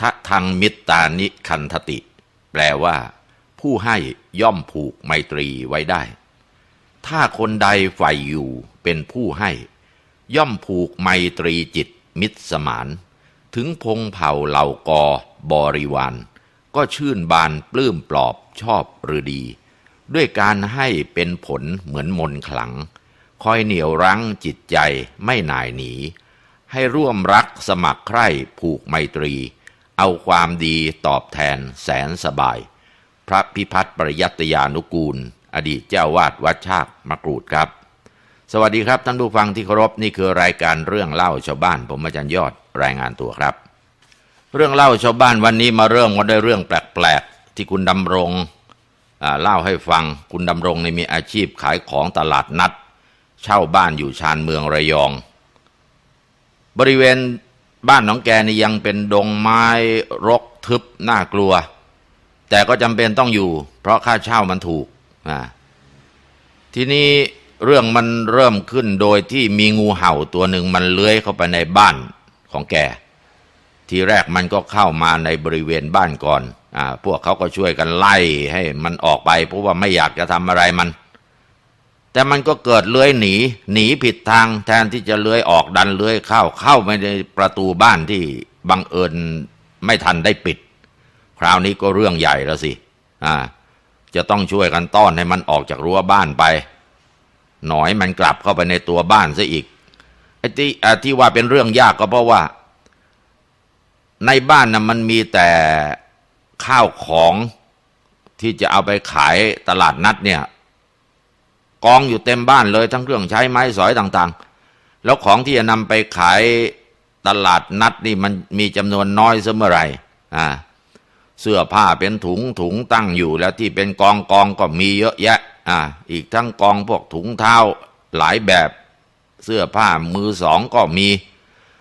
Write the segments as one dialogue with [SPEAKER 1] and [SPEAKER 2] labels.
[SPEAKER 1] ทะทังมิตตานิคันทติ แปลว่า ผู้ให้ย่อมผูกไมตรีไว้ได้ ถ้าคนใดใฝ่อยู่เป็นผู้ให้ ย่อมผูกไมตรีจิตมิตรสมาน ถึงพงเผ่าเหล่ากอบริวารก็ชื่นบานปลื้มปลอบชอบหรือดี ด้วยการให้เป็นผลเหมือนมนขลัง คอยเหนี่ยวรั้งจิตใจไม่หน่ายหนี ให้ร่วมรักสมัครใคร่ผูกไมตรี เอาความดีตอบแทนแสนสบาย พระพิพัฒน์ปริยัตยานุกูล อดีตเจ้าวาดวัดชากมกรูดครับ สวัสดีครับท่านผู้ฟังที่เคารพนี่คือรายการเรื่องเล่าชาวบ้าน ผมอาจารย์ยอดรายงานตัวครับ เรื่องเล่าชาวบ้านวันนี้มาเริ่มกันด้วยเรื่องแปลกๆ ที่คุณดำรงเล่าให้ฟังคุณดำรงในมีอาชีพขายของตลาดนัด เช่าบ้านอยู่ชานเมืองระยอง บริเวณ บ้านของแกนี่ยังเป็นดงไม้รกทึบน่ากลัว แต่ก็จำเป็นต้องอยู่ เพราะค่าเช่ามันถูกอ่าทีนี้เรื่องมันเริ่มขึ้นโดยที่มีงูเห่าตัวหนึ่งมันเลื้อยเข้าไปในบ้านของแก ทีแรกมันก็เข้ามาในบริเวณบ้านก่อนอ่าพวกเขาก็ช่วยกันไล่ให้มันออกไปเพราะว่าไม่อยากจะทำอะไรมัน แต่มันก็เกิดเลื้อยหนี หนีผิดทางแทนที่จะเลื้อยออกดันเลื้อยเข้าเข้าไปในประตูบ้านที่บังเอิญไม่ทันได้ปิด คราวนี้ก็เรื่องใหญ่แล้วสิอ่าจะต้องช่วยกันต้อนให้มันออกจากรั้วบ้านไป หน่อยมันกลับเข้าไปในตัวบ้านซะอีกไอ้ที่ที่ว่าเป็นเรื่องยากก็เพราะว่า ในบ้านนะมันมีแต่ข้าวของที่จะเอาไปขายตลาดนัดเนี่ย กองอยู่เต็มบ้านเลยทั้งเครื่องใช้ไม้สอยต่างๆ แล้วของที่จะนำไปขายตลาดนัดนี่มันมีจำนวนน้อยเสมอไรอ่าเสื้อผ้าเป็นถุงถุงตั้งอยู่แล้วที่เป็นกองกองก็มีเยอะแยะ อ่า อีกทั้งกองพวกถุงเท้าหลายแบบเสื้อผ้ามือสองก็มี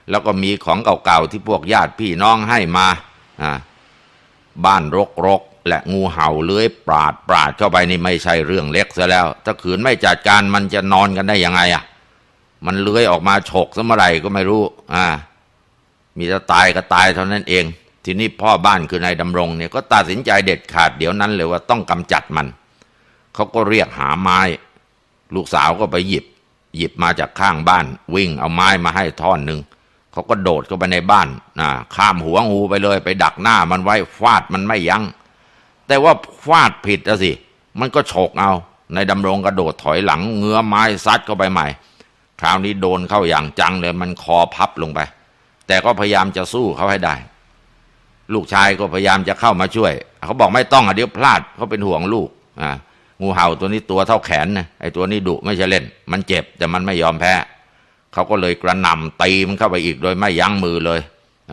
[SPEAKER 1] แล้วก็มีของเก่าๆที่พวกญาติพี่น้องให้มาอ่าบ้านรกๆ และงูเห่าเลื้อยปราดปราดเข้าไปนี่ไม่ใช่เรื่องเล็กซะแล้ว ถ้าขืนไม่จัดการมันจะนอนกันได้ยังไงอะ มันเลื้อยออกมาฉกซะเมื่อไหร่ก็ไม่รู้ อ่า มีจะตายก็ตายเท่านั้นเอง ทีนี้พ่อบ้านคือนายดำรงเนี่ยก็ตัดสินใจเด็ดขาดเดี๋ยวนั้นเลยว่าต้องกำจัดมัน เขาก็เรียกหาไม้ ลูกสาวก็ไปหยิบ หยิบมาจากข้างบ้าน วิ่งเอาไม้มาให้ท่อนหนึ่งเขาก็โดดเข้าไปในบ้านนะข้ามหัวงูไปเลย ไปดักหน้ามันไว้ฟาดมันไม่ยัง้ง แต่ว่าฟาดผิดอะสิ มันก็ฉกเอา ในดำรงกระโดดถอยหลังเงื้อไม้ซัดเข้าไปใหม่ คราวนี้โดนเข้าอย่างจังเลยมันคอพับลงไป แต่ก็พยายามจะสู้เขาให้ได้ ลูกชายก็พยายามจะเข้ามาช่วย เขาบอกไม่ต้องอะเดี๋ยวพลาดเขาเป็นห่วงลูกอ่างูเห่าตัวนี้ตัวเท่าแขนนะไอ้ตัวนี้ดุไม่ใช่เล่น มันเจ็บแต่มันไม่ยอมแพ้ เขาก็เลยกระหน่ำตีมันเข้าไปอีกโดยไม่ยั้งมือเลย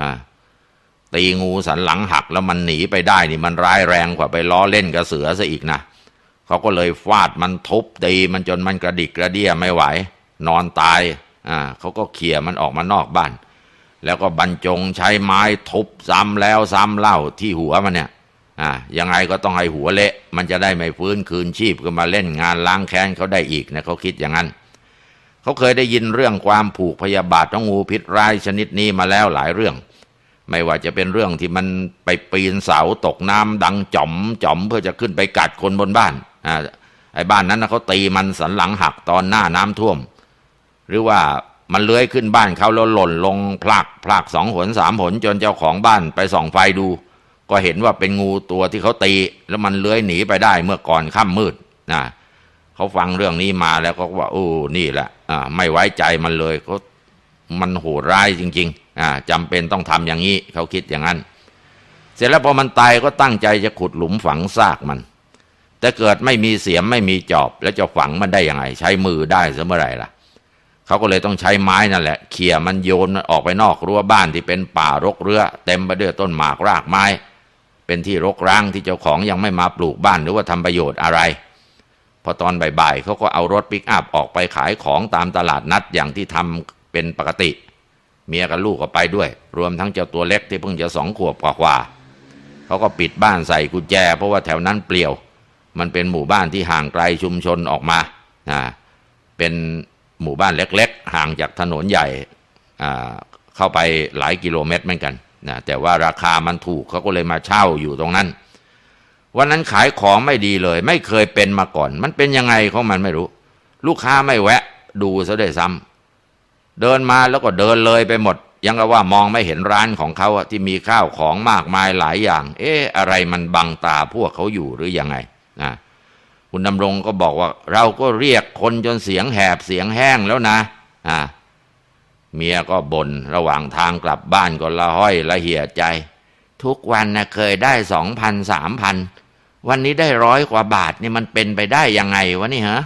[SPEAKER 1] อ่า ตีงูสันหลังหักแล้วมันหนีไปได้นี่มันร้ายแรงกว่าไปล้อเล่นกับเสือซะอีกนะเขาก็เลยฟาดมันทุบตีมันจนมันกระดิกกระเดี้ยไม่ไหว นอนตายอ่าเขาก็เขี่ยมันออกมานอกบ้าน แล้วก็บรรจงใช้ไม้ทุบซ้ำแล้วซ้ำเล่าที่หัวมันเนี่ยอ่ายังไงก็ต้องให้หัวเละ มันจะได้ไม่ฟื้นคืนชีพขึ้นมาเล่นงานล้างแค้นเขาได้อีกนะเขาคิดอย่างนั้นเขาเคยได้ยินเรื่องความผูกพยาบาทของงูพิษร้ายชนิดนี้มาแล้วหลายเรื่อง ไม่ว่าจะเป็นเรื่องที่มันไปปีนเสาตกน้ำดังจ่อมจ่อมเพื่อจะขึ้นไปกัดคนบนบ้านอ่าไอ้บ้านนั้นนะเขาตีมันสันหลังหักตอนหน้าน้ำท่วม หรือว่ามันเลื้อยขึ้นบ้านเขาแล้วหล่นลงพลากพลากสองหนสามหนจนเจ้าของบ้านไปส่องไฟดู ก็เห็นว่าเป็นงูตัวที่เขาตี แล้วมันเลื้อยหนีไปได้เมื่อก่อนค่ำมืดนะเขาฟังเรื่องนี้มาแล้วก็ว่าโอ้นี่แหละอ่าไม่ไว้ใจมันเลยเขามันโหดร้ายจริง ๆ จำเป็นต้องทำอย่างนี้เขาคิดอย่างนั้น เสร็จแล้วพอมันตายก็ตั้งใจจะขุดหลุมฝังซากมัน แต่เกิดไม่มีเสียมไม่มีจอบ แล้วจะฝังมันได้ยังไง ใช้มือได้เสมอไรล่ะเขาก็เลยต้องใช้ไม้นั่นแหละเขี่ยมันโยนมันออกไปนอกรั้วบ้านที่เป็นป่ารกเรือเต็มไปด้วยต้นหมากรากไม้ เป็นที่รกร้างที่เจ้าของยังไม่มาปลูกบ้านหรือว่าทำประโยชน์อะไร พอตอนบ่ายๆเขาก็เอารถปิกอัพออกไปขายของตามตลาดนัดอย่างที่ทำเป็นปกติเเมียกับลูกก็ไปด้วย รวมทั้งเจ้าตัวเล็กที่เพิ่งจะสองขวบกว่าๆเขาก็ปิดบ้านใส่กุญแจ เพราะว่าแถวนั้นเปลี่ยว มันเป็นหมู่บ้านที่ห่างไกลชุมชนออกมาอ่าเป็นหมู่บ้านเล็กๆ ห่างจากถนนใหญ่เข้าไปหลายกิโลเมตรเหมือนกันนะแต่ว่าราคามันถูกเขาก็เลยมาเช่าอยู่ตรงนั้น วันนั้นขายของไม่ดีเลย ไม่เคยเป็นมาก่อน มันเป็นยังไงของมันไม่รู้ ลูกค้าไม่แวะ ดูซะด้วยซ้ำ เดินมาแล้วก็เดินเลยไปหมด ยังกับว่ามองไม่เห็นร้านของเขาที่มีข้าวของมากมายหลายอย่าง เอ๊ะอะไรมันบังตาพวกเขาอยู่หรือยังไงนะคุณดำรงก็บอกว่า เราก็เรียกคนจนเสียงแหบเสียงแห้งแล้วนะอ่าเมียก็บน่นระหว่างทางกลับบ้านก็ละห้อยละเหี่ยใจ ทุกวันนะเคยได้สองพันสามพันวันนี้ได้ร้อยกว่าบาทนี่มันเป็นไปได้ยังไงวะนี่ฮะ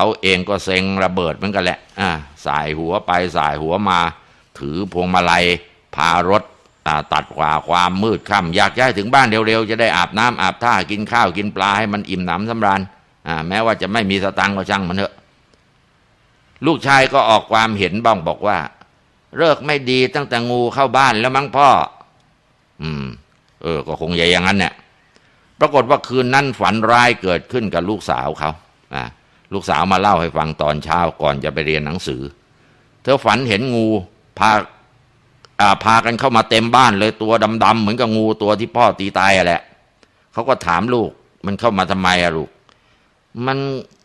[SPEAKER 1] เขาเองก็เซ็งระเบิดเหมือนกันแหละอ่าสายหัวไปสายหัวมา ถือพวงมาลัย พารถตัดกว่าความมืดค่ำอยากย้ายถึงบ้านเร็วๆ จะได้อาบน้ำอาบท่ากินข้าวกินปลาให้มันอิ่มหนำสำราญแม้ว่าจะไม่มีสตังค์ก็ช่างมันเถอะ ลูกชายก็ออกความเห็นบ้างบอกว่า เลิกไม่ดีตั้งแต่งูเข้าบ้านแล้วมั้งพ่อ อืม เออ ก็คงใหญ่อย่างนั้นเนี่ยปรากฏว่าคืนนั้นฝันร้ายเกิดขึ้นกับลูกสาวเขาอ่า ลูกสาวมาเล่าให้ฟังตอนเช้าก่อนจะไปเรียนหนังสือ เธอฝันเห็นงูพาอ่าพากันเข้ามาเต็มบ้านเลยตัวดำๆเหมือนกับงูตัวที่พ่อตีตายอะแหละเขาก็ถามลูก มันเข้ามาทำไมอะลูก มัน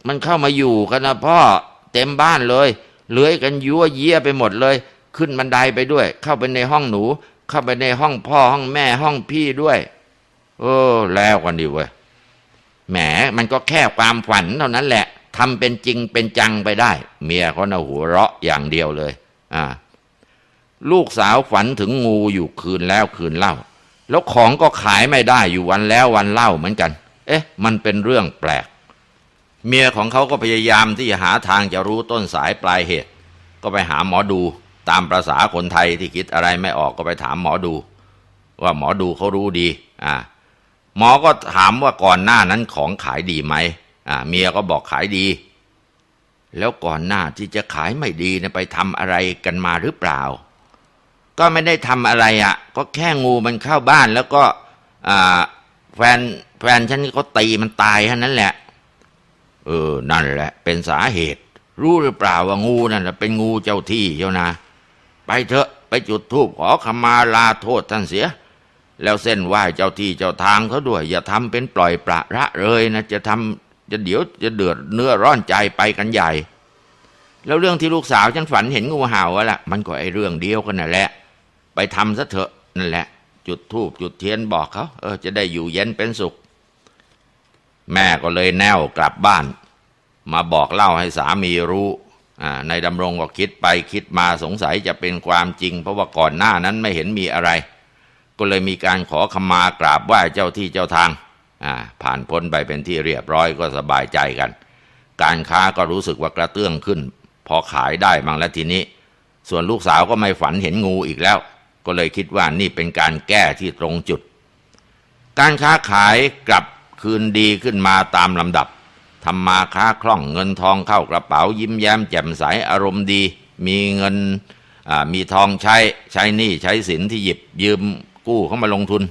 [SPEAKER 1] มันเข้ามาอยู่กันนะพ่อเต็มบ้านเลยเลื้อยกันยั่วเยี่ยไปหมดเลย ขึ้นบันไดไปด้วย เข้าไปในห้องหนู เข้าไปในห้องพ่อห้องแม่ห้องพี่ด้วย เออ แล้วกันดีเว้ยแหมมันก็แค่ความฝันเท่านั้นแหละ ทำเป็นจริงเป็นจังไปได้ เมียเขาน่ะหัวเราะอย่างเดียวเลย อ่า ลูกสาวฝันถึงงูอยู่คืนแล้วคืนเล่า แล้วของก็ขายไม่ได้อยู่วันแล้ววันเล่าเหมือนกัน เอ๊ะ มันเป็นเรื่องแปลก เมียของเขาก็พยายามที่จะหาทางจะรู้ต้นสายปลายเหตุ ก็ไปหาหมอดู ตามประษาคนไทยที่คิดอะไรไม่ออกก็ไปถามหมอดู ว่าหมอดูเขารู้ดี อ่า หมอก็ถามว่าก่อนหน้านั้นของขายดีไหม เมียก็บอกขายดี แล้วก่อนหน้าที่จะขายไม่ดีนี่ยไปทำอะไรกันมาหรือเปล่า ก็ไม่ได้ทำอะไรอะ่ะ ก็แค่งูมันเข้าบ้านแล้วก็แฟนแฟนฉันก็ตีมันตายแค่นั้นแหละ เออ นั่นแหละ เป็นสาเหตุ รู้หรือเปล่าว่างูนั่นน่ะเป็นงูเจ้าที่เจ้านะ ไปเถอะไปจุดธูปขอขมาลาโทษท่านเสีย แล้วเส้นไหว้เจ้าที่เจ้าทางเขาด้วย อย่าทำเป็นปล่อยประละเลยนะ จะทำ จะเดี๋ยวจะเดือดเนื้อร้อนใจไปกันใหญ่ แล้วเรื่องที่ลูกสาวฉันฝันเห็นงูเห่าอะละมันก็ไอเรื่องเดียวกันนั่นแหละ ไปทำซะเถอะนั่นแหละ จุดธูปจุดเทียนบอกเขาเออจะได้อยู่เย็นเป็นสุข แม่ก็เลยแนวกลับบ้าน มาบอกเล่าให้สามีรู้อ่านายดำรงก็คิดไปคิดมาสงสัยจะเป็นความจริง เพราะว่าก่อนหน้านั้นไม่เห็นมีอะไร ก็เลยมีการขอขมากราบไหว้เจ้าที่เจ้าทาง ผ่านพ้นไปเป็นที่เรียบร้อยก็สบายใจกัน การค้าก็รู้สึกว่ากระเตื้องขึ้น พอขายได้บางแล้วทีนี้ ส่วนลูกสาวก็ไม่ฝันเห็นงูอีกแล้ว ก็เลยคิดว่านี่เป็นการแก้ที่ตรงจุด การค้าขายกลับคืนดีขึ้นมาตามลำดับทำมาค้าคล่องเงินทองเข้ากระเป๋ายิ้มแย้มแจ่มใสอารมณ์ดี มีเงินมีทองใช้ใช้หนี้ใช้สินที่หยิบยืมกู้เข้ามาลงทุน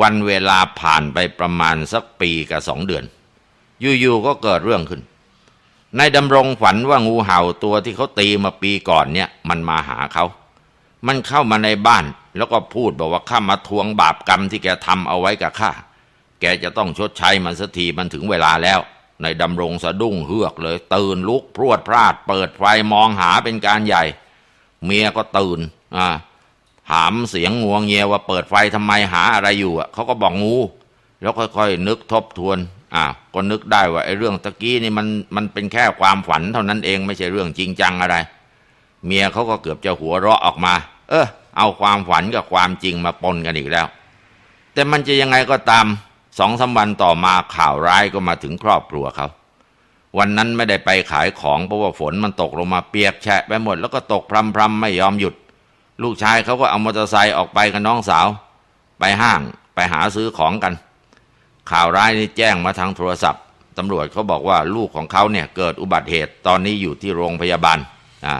[SPEAKER 1] วันเวลาผ่านไปประมาณสักปีกับสองเดือน อยู่ๆก็เกิดเรื่องขึ้นนายดำรงฝันว่างูเห่าตัวที่เขาตีมาปีก่อนเนี่ย มันมาหาเขา มันเข้ามาในบ้าน แล้วก็พูดบอกว่าข้ามาทวงบาปกรรมที่แกทำเอาไว้กับข้า แกจะต้องชดใช้มันสักทีมันถึงเวลาแล้วในดำรงสะดุ้งเฮือกเลย ตื่นลุกพรวดพลาด เปิดไฟมองหาเป็นการใหญ่ เมียก็ตื่นอ่า ถามเสียงงวงเงียว่าเปิดไฟทำไมหาอะไรอยู่อะเขาก็บอกงู แล้วค่อยๆนึกทบทวนอ่าก็นึกได้ว่าไอ้เรื่องตะกี้นี่มันมันเป็นแค่ความฝันเท่านั้นเองไม่ใช่เรื่องจริงจังอะไร เมียเขาก็เกือบจะหัวเราะออกมา เออเอาความฝันกับความจริงมาปนกันอีกแล้ว แต่มันจะยังไงก็ตามสองสามวันต่อมาข่าวร้ายก็มาถึงครอบครัวเขาวันนั้นไม่ได้ไปขายของเพราะว่าฝนมันตกลงมาเปียกแฉะไปหมด แล้วก็ตกพรำๆไม่ยอมหยุด ลูกชายเขาก็เอามอเตอร์ไซค์ออกไปกับน้องสาว ไปห้างไปหาซื้อของกัน ข่าวร้ายนี่แจ้งมาทางโทรศัพท์ตำรวจเขาบอกว่าลูกของเขาเนี่ยเกิดอุบัติเหตุตอนนี้อยู่ที่โรงพยาบาลอ่า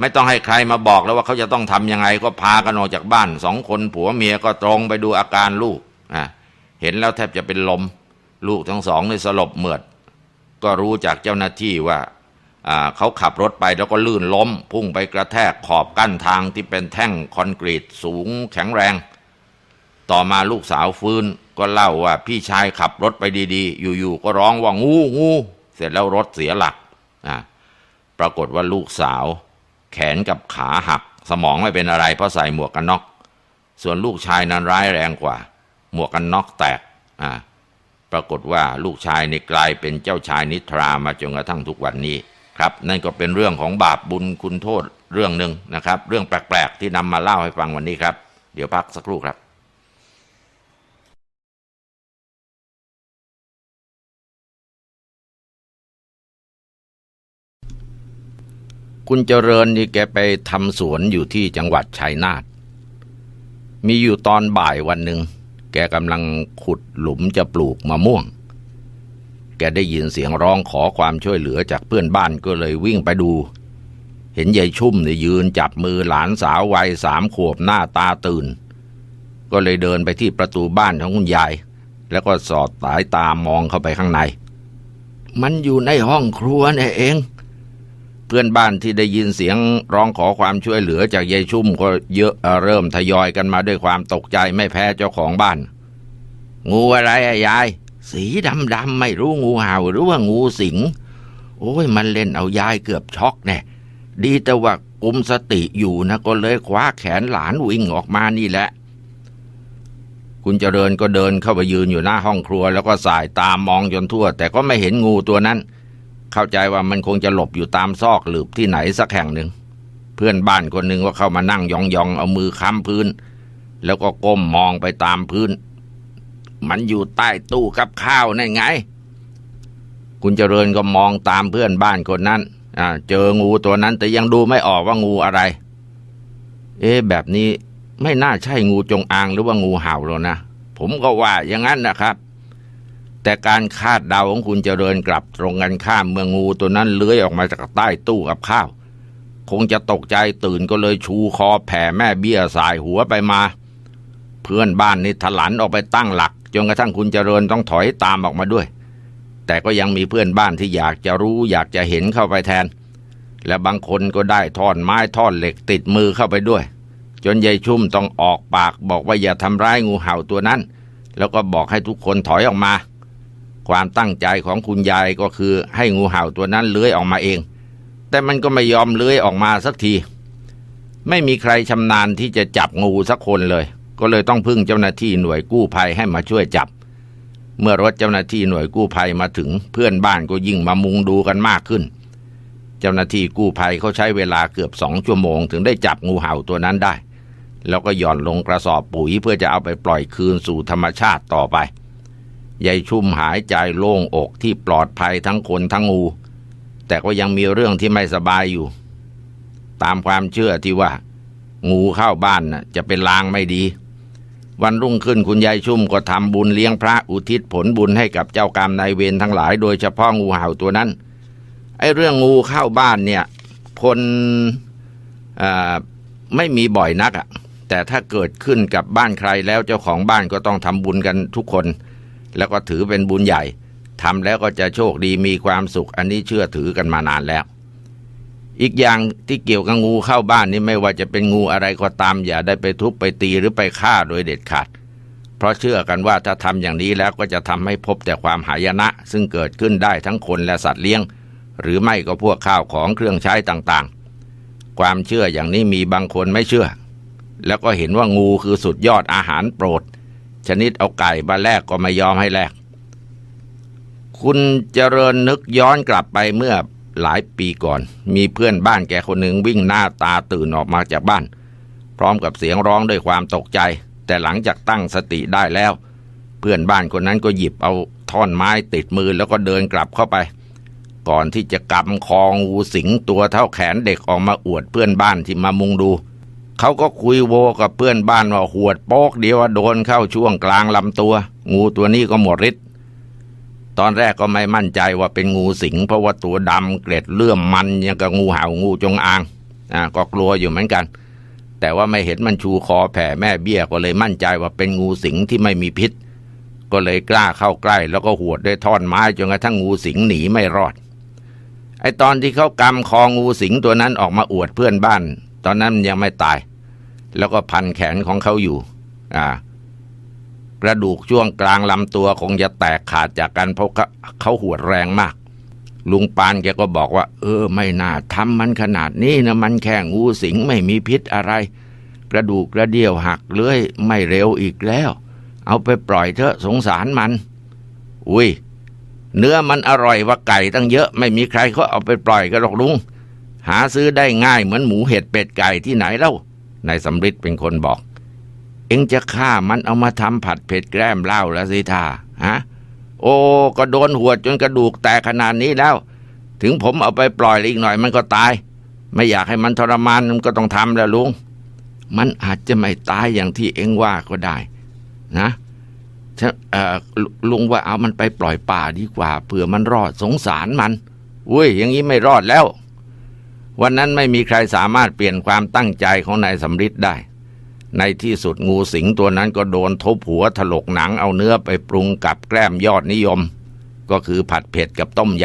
[SPEAKER 1] ไม่ต้องให้ใครมาบอกแล้วว่าเขาจะต้องทำยังไงก็พากันออกจากบ้านสองคนผัวเมียก็ตรงไปดูอาการลูกอ่าเห็นแล้วแทบจะเป็นลม ลูกทั้งสองนี่สลบเหมือด ก็รู้จากเจ้าหน้าที่ว่า เขาขับรถไปแล้วก็ลื่นล้ม พุ่งไปกระแทกขอบกั้นทางที่เป็นแท่งคอนกรีตสูงแข็งแรง ต่อมาลูกสาวฟื้นก็เล่าว่าพี่ชายขับรถไปดีๆ อยู่ๆก็ร้องว่างูงูเสร็จแล้วรถเสียหลักอ่าปรากฏว่าลูกสาว แขนกับขาหัก สมองไม่เป็นอะไรเพราะใส่หมวกกันน็อก ส่วนลูกชายนั้นร้ายแรงกว่า หมวกกันน็อกแตกอ่าปรากฏว่าลูกชายนี่กลายเป็นเจ้าชายนิทรามาจนกระทั่งทุกวันนี้ ครับนั่นก็เป็นเรื่องของบาปบุญคุณโทษเรื่องหนึ่งนะครับ เรื่องแปลกๆที่นำมาเล่าให้ฟังวันนี้ครับ เดี๋ยวพักสักครู่ครับคุณเจริญนี่แกไปทำสวนอยู่ที่จังหวัดชัยนาท มีอยู่ตอนบ่ายวันหนึ่ง แกกำลังขุดหลุมจะปลูกมะม่วง แกได้ยินเสียงร้องขอความช่วยเหลือจากเพื่อนบ้านก็เลยวิ่งไปดู เห็นยายชุ่มเนี่ยยืนจับมือหลานสาววัยสามขวบหน้าตาตื่น ก็เลยเดินไปที่ประตูบ้านของคุณยาย แล้วก็สอดสายตามองเข้าไปข้างใน มันอยู่ในห้องครัวเนี่ยเอง เพื่อนบ้านที่ได้ยินเสียงร้องขอความช่วยเหลือจากยายชุ่มก็เยอะเอเริ่มทยอยกันมาด้วยความตกใจไม่แพ้เจ้าของบ้าน งูอะไรอะยาย สีดำดำไม่รู้งูเห่าหรือว่างูสิง โอ้ยมันเล่นเอายายเกือบช็อกแน่ดีแต่ว่ากุมสติอยู่นะก็เลยคว้าแขนหลานวิ่งออกมานี่แหละ คุณเจริญก็เดินเข้าไปยืนอยู่หน้าห้องครัว แล้วก็สายตามองจนทั่ว แต่ก็ไม่เห็นงูตัวนั้น เข้าใจว่ามันคงจะหลบอยู่ตามซอกหลืบที่ไหนสักแห่งหนึ่ง เพื่อนบ้านคนหนึ่งก็เข้ามานั่งยองๆเอามือค้ำพื้น แล้วก็ก้มมองไปตามพื้น มันอยู่ใต้ตู้กับข้าวนั่นไง คุณเจริญก็มองตามเพื่อนบ้านคนนั้นเจองูตัวนั้นแต่ยังดูไม่ออกว่างูอะไร เอ๊ะแบบนี้ไม่น่าใช่งูจงอางหรือว่างูเห่าหรอกนะ ผมก็ว่าอย่างนั้นนะครับ แต่การคาดเดาของคุณเจริญกลับตรงกันข้ามเมื่องูตัวนั้นเลื้อยออกมาจากใต้ตู้กับข้าว คงจะตกใจตื่นก็เลยชูคอแผ่แม่เบี้ยสายหัวไปมา เพื่อนบ้านนี่ถลันออกไปตั้งหลัก จนกระทั่งคุณเจริญต้องถอยตามออกมาด้วย แต่ก็ยังมีเพื่อนบ้านที่อยากจะรู้อยากจะเห็นเข้าไปแทน และบางคนก็ได้ท่อนไม้ท่อนเหล็กติดมือเข้าไปด้วย จนยายชุ่มต้องออกปากบอกว่าอย่าทำร้ายงูเห่าตัวนั้น แล้วก็บอกให้ทุกคนถอยออกมา ความตั้งใจของคุณยายก็คือให้งูเห่าตัวนั้นเลื้อยออกมาเอง แต่มันก็ไม่ยอมเลื้อยออกมาสักที ไม่มีใครชำนาญที่จะจับงูสักคนเลย ก็เลยต้องพึ่งเจ้าหน้าที่หน่วยกู้ภัยให้มาช่วยจับ เมื่อรถเจ้าหน้าที่หน่วยกู้ภัยมาถึงเพื่อนบ้านก็ยิ่งมามุงดูกันมากขึ้น เจ้าหน้าที่กู้ภัยเขาใช้เวลาเกือบสองชั่วโมง ถึงได้จับงูเห่าตัวนั้นได้ แล้วก็หย่อนลงกระสอบปุ๋ยเพื่อจะเอาไปปล่อยคืนสู่ธรรมชาติต่อไปยายชุ่มหายใจโล่งอกที่ปลอดภัยทั้งคนทั้งงู แต่ก็ยังมีเรื่องที่ไม่สบายอยู่ ตามความเชื่อที่ว่า งูเข้าบ้านน่ะจะเป็นลางไม่ดี วันรุ่งขึ้นคุณยายชุ่มก็ทำบุญเลี้ยงพระอุทิศผลบุญให้กับเจ้ากรรมนายเวรทั้งหลาย โดยเฉพาะงูเห่าตัวนั้น ไอ้เรื่องงูเข้าบ้านเนี่ย คนไม่มีบ่อยนักอะแต่ถ้าเกิดขึ้นกับบ้านใครแล้วเจ้าของบ้านก็ต้องทำบุญกันทุกคน แล้วก็ถือเป็นบุญใหญ่ทำแล้วก็จะโชคดีมีความสุข อันนี้เชื่อถือกันมานานแล้ว อีกอย่างที่เกี่ยวกับงูเข้าบ้านนี่ไม่ว่าจะเป็นงูอะไรก็ตาม อย่าได้ไปทุบไปตีหรือไปฆ่าโดยเด็ดขาด เพราะเชื่อกันว่าถ้าทำอย่างนี้แล้วก็จะทำให้พบแต่ความหายนะ ซึ่งเกิดขึ้นได้ทั้งคนและสัตว์เลี้ยง หรือไม่ก็พวกข้าวของเครื่องใช้ต่างๆ ความเชื่ออย่างนี้มีบางคนไม่เชื่อ แล้วก็เห็นว่างูคือสุดยอดอาหารโปรด ชนิดเอาไก่มาแลกก็ไม่ยอมให้แลกคุณเจริญนึกย้อนกลับไปเมื่อ หลายปีก่อน มีเพื่อนบ้านแกคนหนึ่งวิ่งหน้าตาตื่นออกมาจากบ้าน พร้อมกับเสียงร้องด้วยความตกใจ แต่หลังจากตั้งสติได้แล้ว เพื่อนบ้านคนนั้นก็หยิบเอาท่อนไม้ติดมือแล้วก็เดินกลับเข้าไป ก่อนที่จะกำคองูสิงตัวเท่าแขนเด็กออกมาอวดเพื่อนบ้านที่มามุงดูเขาก็คุยโวกับเพื่อนบ้านว่าหวดโป๊กเดียวโดนเข้าช่วงกลางลำตัว งูตัวนี้ก็หมดฤทธิ์ ตอนแรกก็ไม่มั่นใจว่าเป็นงูสิง เพราะว่าตัวดำเกล็ดเลื่อมมันยังกับงูเห่างูจงอางอ่าก็กลัวอยู่เหมือนกัน แต่ว่าไม่เห็นมันชูคอแผ่แม่เบี้ยก็เลยมั่นใจว่าเป็นงูสิงที่ไม่มีพิษ ก็เลยกล้าเข้าใกล้ แล้วก็หวดด้วยท่อนไม้จนกระทั่งงูสิงหนีไม่รอด ไอตอนที่เขากำคองูสิงตัวนั้นออกมาอวดเพื่อนบ้าน ตอนนั้นมันยังไม่ตาย แล้วก็พันแขนของเขาอยู่ อ่า กระดูกช่วงกลางลำตัวคงจะแตกขาดจากกันเพราะเขาเขาหวดแรงมาก ลุงปานแกก็บอกว่า เออ ไม่น่าทำมันขนาดนี้นะมันแค่งูสิงไม่มีพิษอะไร กระดูกกระเดี่ยวหักเลื้อยไม่เร็วอีกแล้ว เอาไปปล่อยเถอะสงสารมัน อุ้ยเนื้อมันอร่อยกว่าไก่ตั้งเยอะไม่มีใครเขาเอาไปปล่อยกันหรอกลุง หาซื้อได้ง่ายเหมือนหมูเห็ดเป็ดไก่ที่ไหนเล่านายสำริดเป็นคนบอก เอ็งจะฆ่ามันเอามาทำผัดเผ็ดแกล้มเหล้าแล้วสิท่าฮะโอ้ก็โดนหัวจนกระดูกแตกขนาดนี้แล้ว ถึงผมเอาไปปล่อยอีกหน่อยมันก็ตาย ไม่อยากให้มันทรมานมันก็ต้องทำแล้วลุง มันอาจจะไม่ตายอย่างที่เอ็งว่าก็ได้ นะฉะเอ่อลุลุงว่าเอามันไปปล่อยป่าดีกว่าเผื่อมันรอดสงสารมันอุ้ย อย่างนี้ไม่รอดแล้ว วันนั้นไม่มีใครสามารถเปลี่ยนความตั้งใจของนายสำริดได้ ในที่สุดงูสิงตัวนั้นก็โดนทุบหัวถลกหนังเอาเนื้อไปปรุงกับแกล้มยอดนิยม ก็คือผัดเผ็ดกับต้มย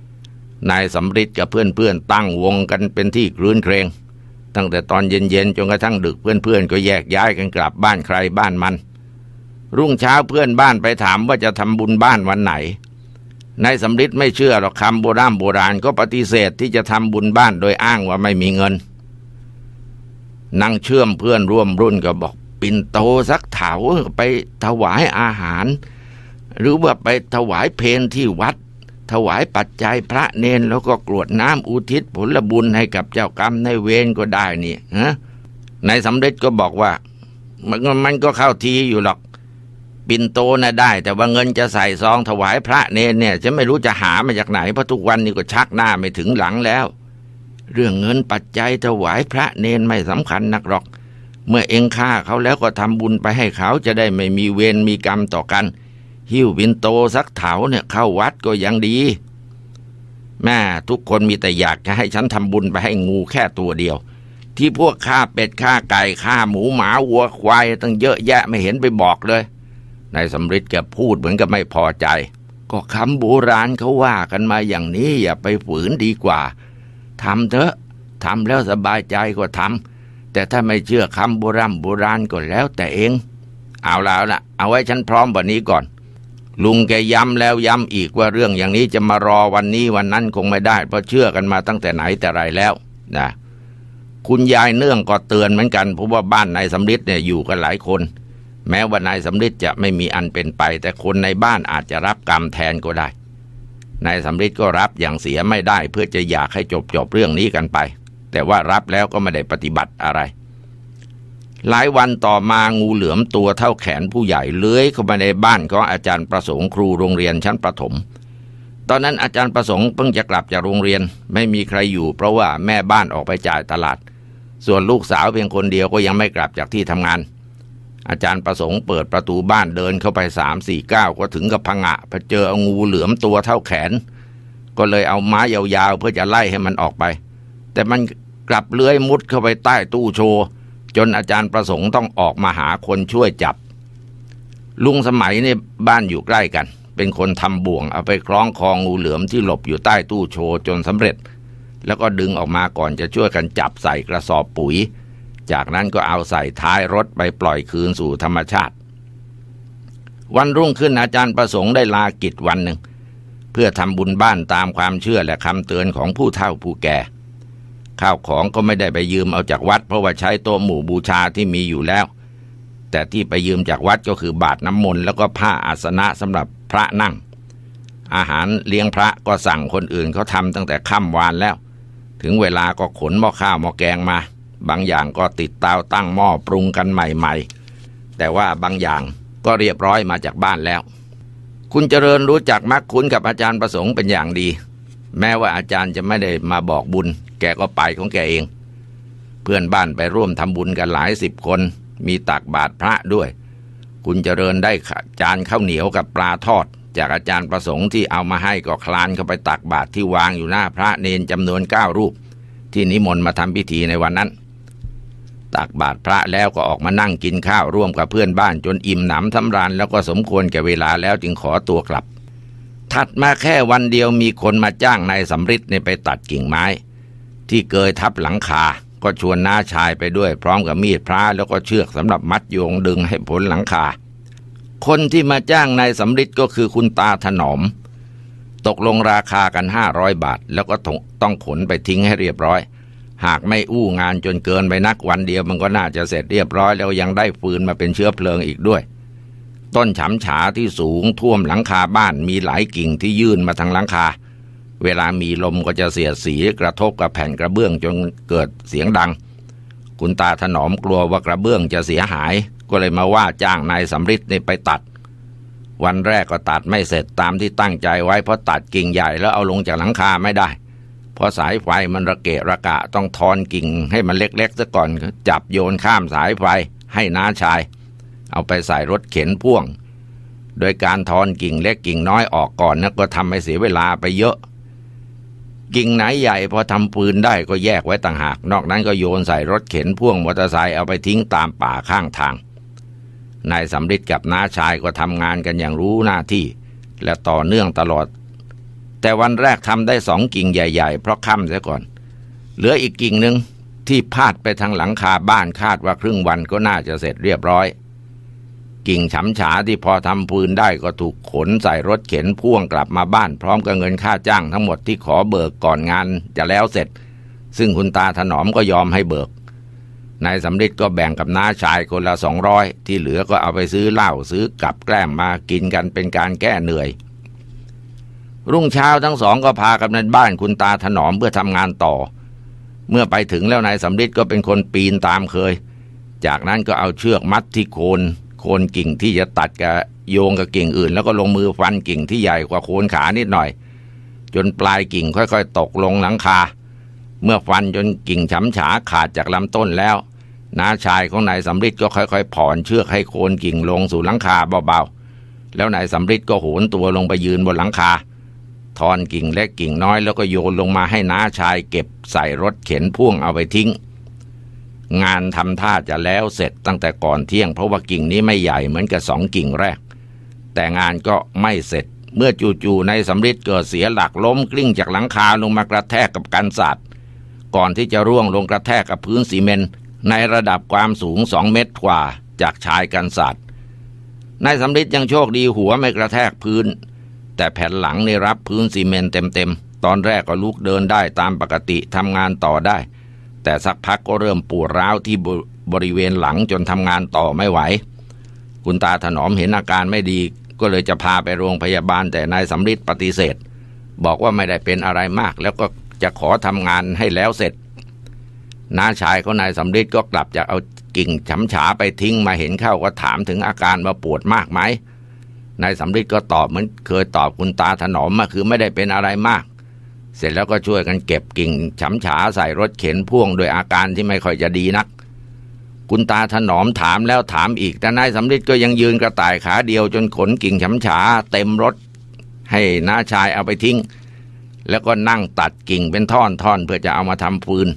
[SPEAKER 1] ำนายสำริดกับเพื่อนๆตั้งวงกันเป็นที่ครื้นเครง ตั้งแต่ตอนเย็นๆจนกระทั่งดึกเพื่อนๆก็แยกย้ายกันกลับบ้านใครบ้านมัน รุ่งเช้าเพื่อนบ้านไปถามว่าจะทำบุญบ้านวันไหนนายสำริดไม่เชื่อหรอกคำโบราณโบราณก็ปฏิเสธที่จะทำบุญบ้านโดยอ้างว่าไม่มีเงิน นั่งเชื่อมเพื่อนร่วมรุ่นก็บอก ปิ่นโตสักเถาไปถวายอาหาร หรือว่าไปถวายเพลที่วัด ถวายปัจจัยพระเนนแล้วก็กรวดน้ำอุทิศผลบุญให้กับเจ้ากรรมในเวรก็ได้นี่ฮะนายสำเร็จก็บอกว่า มันก็มันก็เข้าทีอยู่หรอก ปินโตนะได้ แต่ว่าเงินจะใส่ซองถวายพระเนนเนี่ยฉันไม่รู้จะหามาจากไหนเพราะทุกวันนี้ก็ชักหน้าไม่ถึงหลังแล้ว เรื่องเงินปัจจัยถวายพระเนนไม่สำคัญนักหรอก เมื่อเองฆ่าเขาแล้วก็ทำบุญไปให้เขาจะได้ไม่มีเวรมีกรรมต่อกัน หิ้วบินโตสักเถาเนี่ยเข้าวัดก็ยังดี แม่ทุกคนมีแต่อยากจะให้ฉันทำบุญไปให้งูแค่ตัวเดียว ที่พวกฆ่าเป็ดฆ่าไก่ฆ่าหมูหมาวัวควายตั้งเยอะแยะไม่เห็นไปบอกเลยนายสำริดแกพูดเหมือนกับไม่พอใจ ก็คำโบราณเขาว่ากันมาอย่างนี้อย่าไปฝืนดีกว่า ทำเถอะทำแล้วสบายใจก็ทำแต่ถ้าไม่เชื่อคำโบราณโบราณก็แล้วแต่เอง เอาแล้วล่ะเอาไว้ฉันพร้อมวันนี้ก่อน ลุงแกย้ำแล้วย้ำอีกว่าเรื่องอย่างนี้จะมารอวันนี้วันนั้นคงไม่ได้ เพราะเชื่อกันมาตั้งแต่ไหนแต่ไรแล้วนะคุณยายเนื่องก็เตือนเหมือนกันเพราะว่าบ้านนายสำริดเนี่ยอยู่กันหลายคน แม้ว่านายสำริดจะไม่มีอันเป็นไป แต่คนในบ้านอาจจะรับกรรมแทนก็ได้ นายสำริดก็รับอย่างเสียไม่ได้เพื่อจะอยากให้จบจบเรื่องนี้กันไป แต่ว่ารับแล้วก็ไม่ได้ปฏิบัติอะไร หลายวันต่อมางูเหลือมตัวเท่าแขนผู้ใหญ่เลื้อยเข้ามาในบ้านของอาจารย์ประสงค์ครูโรงเรียนชั้นประถม ตอนนั้นอาจารย์ประสงค์เพิ่งจะกลับจากโรงเรียนไม่มีใครอยู่เพราะว่าแม่บ้านออกไปจ่ายตลาด ส่วนลูกสาวเพียงคนเดียวก็ยังไม่กลับจากที่ทำงาน อาจารย์ประสงค์เปิดประตูบ้านเดินเข้าไปสามสี่เก้าก็ถึงกับพังะพอเจอเอางูเหลือมตัวเท่าแขน ก็เลยเอาไม้ยาวๆเพื่อจะไล่ให้มันออกไป แต่มันกลับเลื้อยมุดเข้าไปใต้ตู้โชว์จนอาจารย์ประสงค์ต้องออกมาหาคนช่วยจับ ลุงสมัยเนี่ยบ้านอยู่ใกล้กัน เป็นคนทำบ่วงเอาไปคล้องคองูเหลือมที่หลบอยู่ใต้ตู้โชว์จนสำเร็จ แล้วก็ดึงออกมาก่อนจะช่วยกันจับใส่กระสอบปุ๋ย จากนั้นก็เอาใส่ท้ายรถไปปล่อยคืนสู่ธรรมชาติ วันรุ่งขึ้นอาจารย์ประสงค์ได้ลากิจวันหนึ่ง เพื่อทำบุญบ้านตามความเชื่อและคำเตือนของผู้เฒ่าผู้แก่ ข้าวของก็ไม่ได้ไปยืมเอาจากวัด เพราะว่าใช้โต๊ะหมู่บูชาที่มีอยู่แล้ว แต่ที่ไปยืมจากวัดก็คือบาทน้ำมนต์แล้วก็ผ้าอาสนะสำหรับพระนั่ง อาหารเลี้ยงพระก็สั่งคนอื่นเขาทำตั้งแต่ค่ำวานแล้ว ถึงเวลาก็ขนหม้อข้าวหม้อแกงมา บางอย่างก็ติดเตาตั้งหม้อปรุงกันใหม่ ๆ แต่ว่าบางอย่างก็เรียบร้อยมาจากบ้านแล้ว คุณเจริญรู้จักมักคุ้นกับอาจารย์ประสงค์เป็นอย่างดี แม้ว่าอาจารย์จะไม่ได้มาบอกบุญ แกก็ไปของแกเอง เพื่อนบ้านไปร่วมทำบุญกันหลายสิบคน มีตักบาตรพระด้วย คุณเจริญได้จานข้าวเหนียวกับปลาทอด จากอาจารย์ประสงค์ที่เอามาให้ก็คลานเข้าไปตักบาตรที่วางอยู่หน้าพระเนนจำนวนเก้ารูป ที่นิมนต์มาทำพิธีในวันนั้น ตักบาตรพระแล้วก็ออกมานั่งกินข้าวร่วมกับเพื่อนบ้าน จนอิ่มหนำทำรานแล้วก็สมควรแก่เวลาแล้วจึงขอตัวกลับ
[SPEAKER 2] ถัดมาแค่วันเดียวมีคนมาจ้างนายสำริดเนี่ยไปตัดกิ่งไม้ ที่เกยทับหลังคา ก็ชวนน้าชายไปด้วยพร้อมกับมีดพระแล้วก็เชือกสำหรับมัดโยงดึงให้พ้นหลังคา คนที่มาจ้างนายสำริดก็คือคุณตาถนอม ตกลงราคากันห้าร้อยบาท แล้วก็ต้องขนไปทิ้งให้เรียบร้อย หากไม่อู้งานจนเกินไปนักวันเดียวมันก็น่าจะเสร็จเรียบร้อยแล้วยังได้ฟืนมาเป็นเชื้อเพลิงอีกด้วย ต้นฉำฉาที่สูงท่วมหลังคาบ้านมีหลายกิ่งที่ยื่นมาทางหลังคา เวลามีลมก็จะเสียดสีกระทบกับแผ่นกระเบื้องจนเกิดเสียงดัง คุณตาถนอมกลัวว่ากระเบื้องจะเสียหาย ก็เลยมาว่าจ้างนายสำริดนี่ไปตัด วันแรกก็ตัดไม่เสร็จตามที่ตั้งใจไว้เพราะตัดกิ่งใหญ่แล้วเอาลงจากหลังคาไม่ได้ พราะสายไฟมันระเกะระกะต้องทอนกิ่งให้มันเล็กๆซะก่อนจับโยนข้ามสายไฟให้น้าชาย เอาไปใส่รถเข็นพ่วง โดยการทอนกิ่งเล็กกิ่งน้อยออกก่อนนะก็ทำให้เสียเวลาไปเยอะ กิ่งไหนใหญ่พอทำปืนได้ก็แยกไว้ต่างหาก นอกนั้นก็โยนใส่รถเข็นพ่วงมอเตอร์ไซค์เอาไปทิ้งตามป่าข้างทางนายสำริดกับน้าชายก็ทำงานกันอย่างรู้หน้าที่ และต่อเนื่องตลอด แต่วันแรกทำได้สองกิ่งใหญ่ ๆ เพราะค่ำเสียก่อน เหลืออีกกิ่งหนึ่งที่พาดไปทางหลังคาบ้านคาดว่าครึ่งวันก็น่าจะเสร็จเรียบร้อย กิ่งฉำฉาที่พอทำปืนได้ก็ถูกขนใส่รถเข็นพ่วงกลับมาบ้านพร้อมกับเงินค่าจ้างทั้งหมดที่ขอเบิกก่อนงานจะแล้วเสร็จ ซึ่งคุณตาถนอมก็ยอมให้เบิกนายสำริดก็แบ่งกับน้าชายคนละสองร้อยที่เหลือก็เอาไปซื้อเหล้าซื้อกับแกล้มมากินกันเป็นการแก้เหนื่อย รุ่งเช้าทั้งสองก็พากันในบ้านคุณตาถนอมเพื่อทำงานต่อ เมื่อไปถึงแล้วนายสำริดก็เป็นคนปีนตามเคย จากนั้นก็เอาเชือกมัดที่โคนโคนกิ่งที่จะตัดกับโยงกับกิ่งอื่น แล้วก็ลงมือฟันกิ่งที่ใหญ่กว่าโคนขานิดหน่อย จนปลายกิ่งค่อยๆ ตกลงหลังคา เมื่อฟันจนกิ่งฉำฉาขาดจากลำต้นแล้วน้าชายของนายสำริดก็ค่อยๆ ผ่อนเชือกให้โคนกิ่งลงสู่หลังคาเบาๆแล้วนายสำริดก็โหนตัวลงไปยืนบนหลังคา ทอนกิ่งเล็กกิ่งน้อยแล้วก็โยนลงมาให้น้าชายเก็บใส่รถเข็นพ่วงเอาไปทิ้ง งานทำท่าจะแล้วเสร็จตั้งแต่ก่อนเที่ยง เพราะว่ากิ่งนี้ไม่ใหญ่เหมือนกับสองกิ่งแรก แต่งานก็ไม่เสร็จเมื่อจู่ๆในายสำริดเกิดเสียหลักล้มกลิ้งจากหลังคาลงมากระแทกกับกันศาสตร์ก่อนที่จะร่วงลงกระแทกกับพื้นซีเมนต์ในระดับความสูงสองเมตรกว่าจากชายกันศาสตร์นายสำริดยังโชคดีหัวไม่กระแทกพื้น แต่แผ่นหลังนี่รับพื้นซีเมนต์เต็มๆ ตอนแรกก็ลุกเดินได้ตามปกติทำงานต่อได้ แต่สักพักก็เริ่มปวดร้าวที่บริเวณหลังจนทำงานต่อไม่ไหว คุณตาถนอมเห็นอาการไม่ดี ก็เลยจะพาไปโรงพยาบาลแต่นายสำริดปฏิเสธ บอกว่าไม่ได้เป็นอะไรมาก แล้วก็จะขอทำงานให้แล้วเสร็จน้าชายของนายสำริดก็กลับจากเอากิ่งฉำฉาไปทิ้งมาเห็นเข้าก็ถามถึงอาการว่าปวดมากไหม นายสำริดก็ตอบเหมือนเคยตอบคุณตาถนอมมาคือไม่ได้เป็นอะไรมาก เสร็จแล้วก็ช่วยกันเก็บกิ่งฉำฉาใส่รถเข็นพ่วงโดยอาการที่ไม่ค่อยจะดีนัก คุณตาถนอมถามแล้วถามอีก แต่นายสำริดก็ยังยืนกระต่ายขาเดียวจนขนกิ่งฉำฉาเต็มรถ ให้น้าชายเอาไปทิ้ง แล้วก็นั่งตัดกิ่งเป็นท่อนๆเพื่อจะเอามาทำฟืน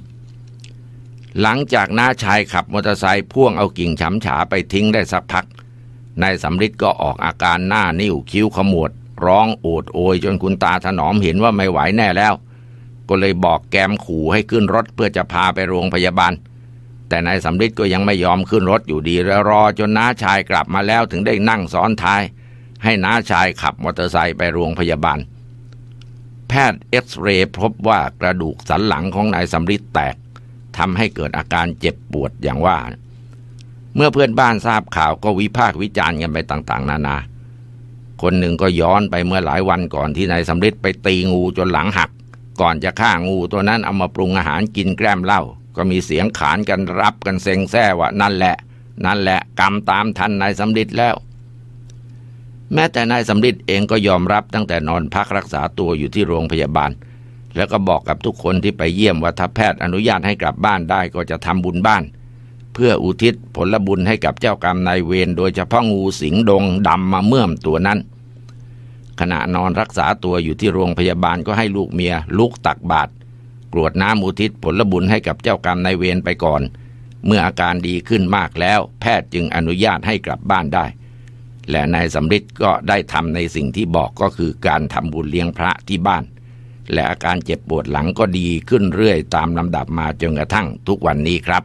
[SPEAKER 2] หลังจากน้าชายขับมอเตอร์ไซค์พ่วงเอากิ่งฉำฉาไปทิ้งได้สักพัก นายสำริดก็ออกอาการหน้านิ้วคิ้วขมวด ร้องโอดโอยจนคุณตาถนอมเห็นว่าไม่ไหวแน่แล้ว ก็เลยบอกแกมขู่ให้ขึ้นรถเพื่อจะพาไปโรงพยาบาล แต่นายสำริดก็ยังไม่ยอมขึ้นรถอยู่ดีแล้วรอจนน้าชายกลับมาแล้วถึงได้นั่งซ้อนท้าย ให้น้าชายขับมอเตอร์ไซค์ไปโรงพยาบาล แพทย์เอ็กซเรย์พบว่ากระดูกสันหลังของนายสำริดแตกทำให้เกิดอาการเจ็บปวดอย่างว่า เมื่อเพื่อนบ้านทราบข่าวก็วิพากษ์วิจารณ์กันไปต่าง ๆ นานา คนหนึ่งก็ย้อนไปเมื่อหลายวันก่อนที่นายสำริดไปตีงูจนหลังหัก ก่อนจะฆ่างูตัวนั้นเอามาปรุงอาหารกินแกล้มเหล้าก็มีเสียงขานกันรับกันเซ็งแซ่ว่านั่นแหละ นั่นแหละกรรมตามทันนายสำริดแล้ว แม้แต่นายสำริดเองก็ยอมรับตั้งแต่นอนพักรักษาตัวอยู่ที่โรงพยาบาล แล้วก็บอกกับทุกคนที่ไปเยี่ยมว่าถ้าแพทย์อนุญาตให้กลับบ้านได้ก็จะทำบุญบ้าน เพื่ออุทิศผลบุญให้กับเจ้ากรรมนายเวรโดยเฉพาะงูสิงดงดำมาเมื่อมตัวนั้น ขณะนอนรักษาตัวอยู่ที่โรงพยาบาลก็ให้ลูกเมียลุกตักบาตรกรวดน้ำอุทิศผลบุญให้กับเจ้ากรรมนายเวรไปก่อน เมื่ออาการดีขึ้นมากแล้ว แพทย์จึงอนุญาตให้กลับบ้านได้ และนายสำริดก็ได้ทำในสิ่งที่บอกก็คือการทำบุญเลี้ยงพระที่บ้าน และอาการเจ็บปวดหลังก็ดีขึ้นเรื่อยตามลำดับมาจนกระทั่งทุกวันนี้ครับ